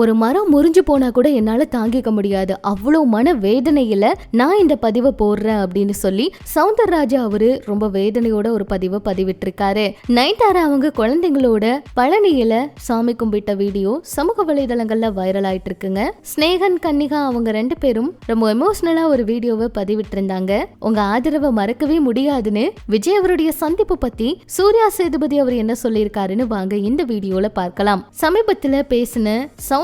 ஒரு மரம் முறிஞ்சு போனா கூட என்னால தாங்கிக்க முடியாது. அவ்வளோ மன வேதனையில நான் இந்த பதிவை போடுறேன் அப்படின்னு சொல்லி சவுந்தரராஜா அவரு ரொம்ப வேதனையோட ஒரு பதிவை பதிவிட்டிருக்காரு. நைட்டாரா அவங்க குழந்தைங்களோட பழனியில சாமி கும்பிட்ட வீடியோ சமூக வலைதளங்கள்ல வைரல் ஆயிட்டு இருக்குங்க ஸ்னேகன் கன்னிகா அவங்க ரெண்டு பேரும் ரொம்ப எமோஷனலா ஒரு வீடியோவை பதிவிட்டிருந்தாங்க. உங்க ஆதரவை மறக்கவே முடியாதுன்னு விஜய் அவருடைய சந்திப்பு பத்தி சூர்யா சேதுபதி அவர் என்ன சொல்லியிருக்காருன்னு வாங்க இந்த வீடியோல பார்க்கலாம். சமீபத்துல பேசின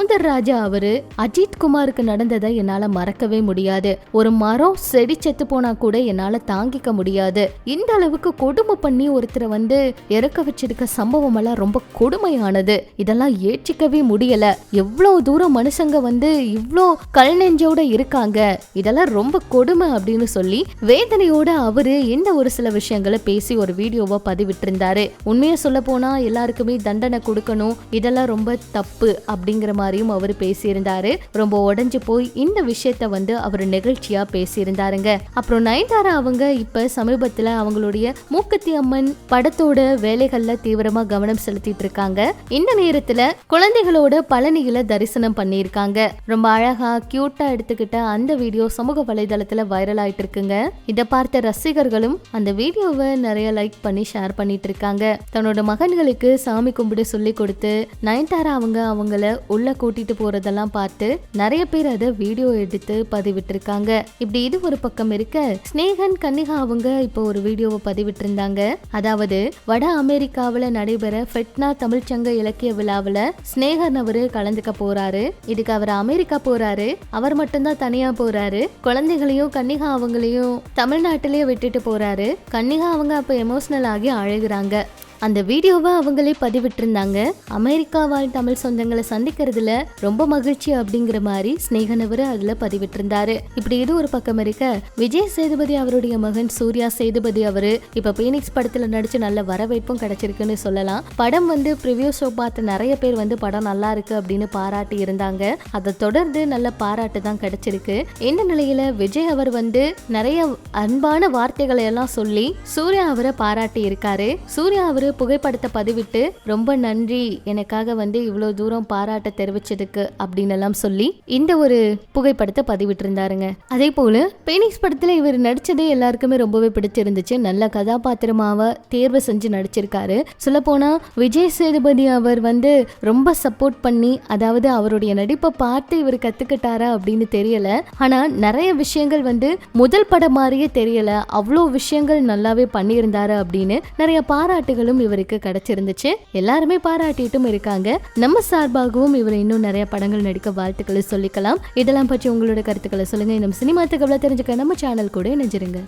சவுந்தரராஜா அவரு அஜித் குமாருக்கு நடந்ததை என்னால மறக்கவே முடியாது. ஒரு மரம் செடி செத்து போனா கூட என்னால தாங்கிக்க முடியாது. இந்த அளவுக்கு கொடுமை பண்ணி ஒருத்தரை வந்து இறக்க வச்சிருக்க சம்பவம் எல்லாம் ரொம்ப கொடுமையானது. இதெல்லாம் ஏற்றிக்கவே முடியல. எவ்வளவு தூரம் மனுஷங்க வந்து இவ்வளோ கல் நெஞ்சோட இருக்காங்க. இதெல்லாம் ரொம்ப கொடுமை அப்படின்னு சொல்லி வேதனையோட அவரு இந்த ஒரு சில விஷயங்களை பேசி ஒரு வீடியோவை பதிவிட்டிருந்தாரு. உண்மையை சொல்ல போனா எல்லாருக்குமே தண்டனை கொடுக்கணும். இதெல்லாம் ரொம்ப தப்பு அப்படிங்கிற மாதிரி மாதிரியும் அவர் பேசியிருந்தாரு. ரொம்ப உடைஞ்சு போய் இந்த விஷயத்த வந்து அவர் நிகழ்ச்சியா பேசியிருந்தாருங்க. அப்புறம் நயன்தாரா அவங்க இப்ப சமீபத்துல அவங்களுடைய மூக்கத்தி அம்மன் படத்தோட வேலைகள்ல தீவிரமா கவனம் செலுத்திட்டு இருக்காங்க. இந்த நேரத்துல குழந்தைகளோட பழனியில தரிசனம் பண்ணியிருக்காங்க. ரொம்ப அழகா கியூட்டா எடுத்துக்கிட்ட அந்த வீடியோ சமூக வலைதளத்துல வைரல் ஆயிட்டு இருக்குங்க. இதை பார்த்த ரசிகர்களும் அந்த வீடியோவை நிறைய லைக் பண்ணி ஷேர் பண்ணிட்டு இருக்காங்க. தன்னோட மகன்களுக்கு சாமி கும்பிட சொல்லி கொடுத்து நயன்தாரா அவங்க அவங்கள உள்ள கூட்டிட்டு போறதெல்லாம் பார்த்து நிறைய பேர் அதை வீடியோ எடுத்து பதிவிட்டிருக்காங்க. இப்படி இது ஒரு பக்கம் இருக்க ஸ்னேகன் கன்னிகா அவங்க இப்போ ஒரு வீடியோவை பதிவிட்டிருந்தாங்க. அதாவது வட அமெரிக்காவில் நடைபெற ஃபெட்னா தமிழ்ச்சங்க இலக்கிய விழாவில் ஸ்னேகன் அவரு கலந்துக்க போறாரு. இதுக்கு அவர் அமெரிக்கா போறாரு. அவர் மட்டும்தான் தனியா போறாரு. குழந்தைகளையும் கன்னிகா அவங்களையும் தமிழ்நாட்டிலேயே விட்டுட்டு போறாரு. கன்னிகா அவங்க அப்போ எமோஷனல் ஆகி அழுகுறாங்க. அந்த வீடியோவை அவங்களே பதிவிட்டிருந்தாங்க. அமெரிக்கா வாழ் தமிழ் சொந்தங்களை சந்திக்கிறதுல ரொம்ப மகிழ்ச்சி அப்படிங்கிற மாதிரி ஸ்னேகன் அவர் அதுல பதிவிட்டிருந்தாரு. இப்படி இது ஒரு பக்கம் இருக்க விஜய் சேதுபதி அவருடைய மகன் சூர்யா சேதுபதி அவரு இப்ப பீனிக்ஸ் படத்துல நடிச்சு நல்ல வரவேற்பும் கிடைச்சிருக்குன்னு சொல்லலாம். படம் வந்து ப்ரிவியூ ஷோ பார்த்த நிறைய பேர் வந்து படம் நல்லா இருக்கு அப்படின்னு பாராட்டி இருந்தாங்க. அதை தொடர்ந்து நல்ல பாராட்டு தான் கிடைச்சிருக்கு. இந்த நிலையில விஜய் அவர் வந்து நிறைய அன்பான வார்த்தைகளை எல்லாம் சொல்லி சூர்யா அவரை பாராட்டி இருக்காரு. சூர்யா அவரு புகைப்படத்தை பதிவிட்டு ரொம்ப நன்றி. எனக்காக வந்து இவ்வளோ தூரம் பாராட்ட தெரிவிச்சதுக்கு அப்படின்னு எல்லாம் சொல்லி இந்த ஒரு புகைப்படத்தை பதிவிட்டிருந்தாருங்க. அதே போல பேனிக்ஸ் படத்தில் இவர் நடிச்சதே எல்லாருக்குமே ரொம்பவே பிடிச்சிருந்துச்சு. நல்ல கதாபாத்திரமாக தேர்வு செஞ்சு நடிச்சிருக்காரு. சொல்ல விஜய் சேதுபதி அவர் வந்து ரொம்ப சப்போர்ட் பண்ணி அதாவது அவருடைய நடிப்பை பார்த்து இவர் கற்றுக்கிட்டாரா அப்படின்னு தெரியல. ஆனால் நிறைய விஷயங்கள் வந்து முதல் படம் மாதிரியே தெரியல. அவ்வளோ விஷயங்கள் நல்லாவே பண்ணியிருந்தாரு அப்படின்னு நிறைய பாராட்டுகளும் இவருக்கு கிடைச்சிருந்துச்சு. எல்லாருமே பாராட்டிட்டும் இருக்காங்க. நம்ம சார்பாகவும் இவர் இன்னும் நிறைய படங்கள் நடிக்க வாழ்த்துக்களை சொல்லிக்கலாம். இதெல்லாம் பற்றி உங்களோட கருத்துக்களை சொல்லுங்க. இந்த சினிமா தகவலை தெரிஞ்சுக்க நம்ம சேனல் கூட இணைஞ்சிருங்க.